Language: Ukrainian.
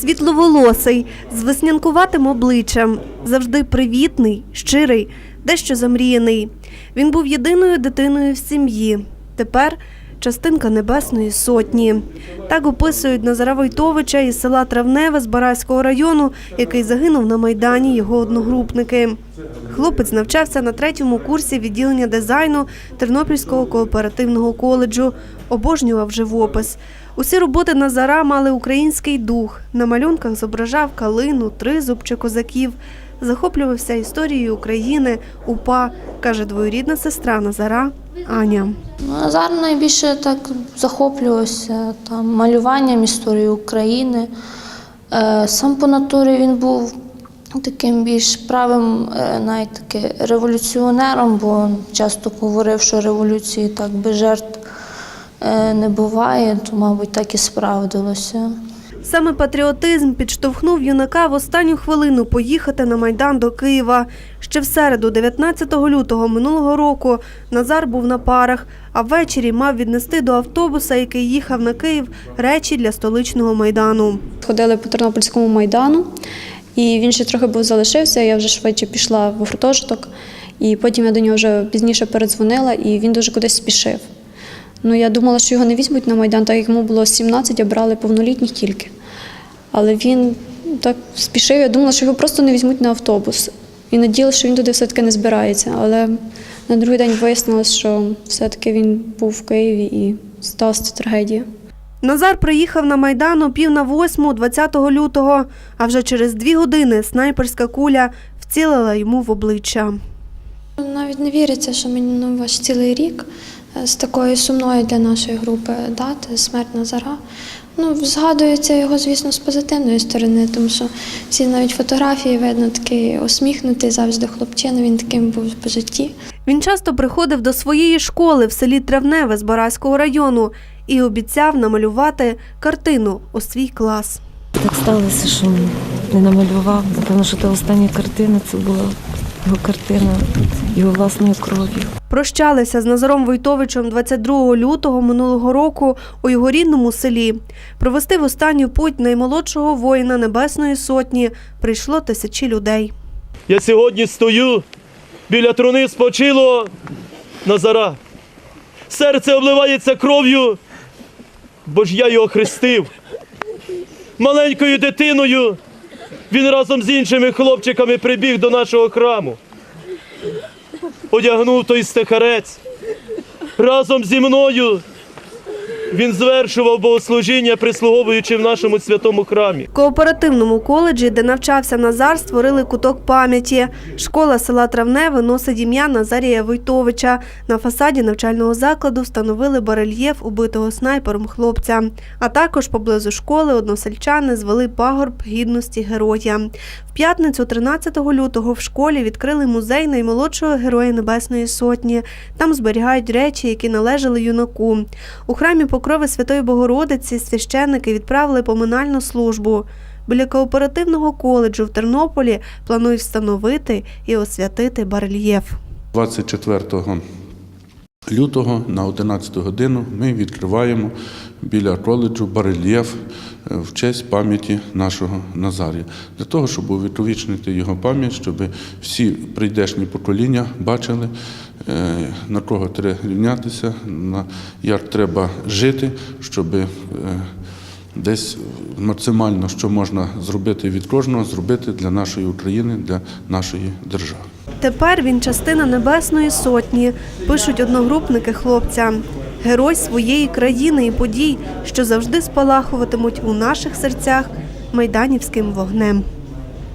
Світловолосий, з веснянкуватим обличчям, завжди привітний, щирий, дещо замріяний. Він був єдиною дитиною в сім'ї. Тепер частинка Небесної Сотні. Так описують Назара Войтовича із села Травневе з Барайського району, який загинув на Майдані його одногрупники. Хлопець навчався на третьому курсі відділення дизайну Тернопільського кооперативного коледжу, обожнював живопис. Усі роботи Назара мали український дух. На малюнках зображав калину, тризуб чи козаків. Захоплювався історією України, УПА, каже двоюрідна сестра Назара Аня. Назар найбільше так захоплювався там, малюванням історії України. Е, Сам по натурі він був таким більш правим, е, навіть таки революціонером, бо часто говорив, що революції так без жертв е, не буває, то, мабуть, так і справдилося. Саме патріотизм підштовхнув юнака в останню хвилину поїхати на Майдан до Києва. Ще в середу, 19 лютого минулого року, Назар був на парах, а ввечері мав віднести до автобуса, який їхав на Київ, речі для столичного Майдану. Ходили по Тернопільському майдану, і він ще трохи був залишився. Я вже швидше пішла в гуртожиток, і потім я до нього вже пізніше передзвонила, і він дуже кудись спішив. Ну, я думала, що його не візьмуть на майдан, так як йому було 17, а брали повнолітніх тільки. Але він так спішив, я думала, що його просто не візьмуть на автобус. І надіялася, що він туди все-таки не збирається. Але на другий день вияснилось, що все-таки він був в Києві і сталася трагедія. Назар приїхав на Майдан о пів на восьму 20 лютого, а вже через дві години снайперська куля вцілила йому в обличчя. Навіть не віриться, що минув ваш цілий рік е, з такою сумною для нашої групи дати смерть Назара. Ну, згадується його, звісно, з позитивної сторони, тому що всі навіть фотографії видно такий усміхнутий завжди хлопчина, він таким був по житті. Він часто приходив до своєї школи в селі Травневе з Бараського району і обіцяв намалювати картину у свій клас. Так сталося, що не намалював. Напевно, що та остання картина це була його картина його власною кров'ю. Прощалися з Назаром Войтовичем 22 лютого минулого року у його рідному селі. Провести в останню путь наймолодшого воїна Небесної Сотні прийшло тисячі людей. Я сьогодні стою біля труни спочило Назара. Серце обливається кров'ю, бо ж я його хрестив. Маленькою дитиною він разом з іншими хлопчиками прибіг до нашого храму. Одягнув той стихарець. Разом зі мною він звершував богослужіння, прислуговуючи в нашому святому храмі. В кооперативному коледжі, де навчався Назар, створили куток пам'яті. Школа села Травневе носить ім'я Назарія Войтовича. На фасаді навчального закладу встановили барельєф убитого снайпером хлопця. А також поблизу школи односельчани звели пагорб гідності героя. В п'ятницю, 13 лютого, в школі відкрили музей наймолодшого героя Небесної Сотні. Там зберігають речі, які належали юнаку. У храмі Покрови Святої Богородиці священники відправили поминальну службу. Біля кооперативного коледжу в Тернополі планують встановити і освятити барельєф. 24 лютого на 11 годину ми відкриваємо біля коледжу барельєф е, в честь пам'яті нашого Назарія. Для того, щоб увіковічнити його пам'ять, щоб всі прийдешні покоління бачили, на кого треба рівнятися, на як треба жити, щоб е, десь максимально, що можна зробити від кожного, зробити для нашої України, для нашої держави. Тепер він частина Небесної Сотні, пишуть одногрупники хлопця. Герой своєї країни і подій, що завжди спалахуватимуть у наших серцях майданівським вогнем.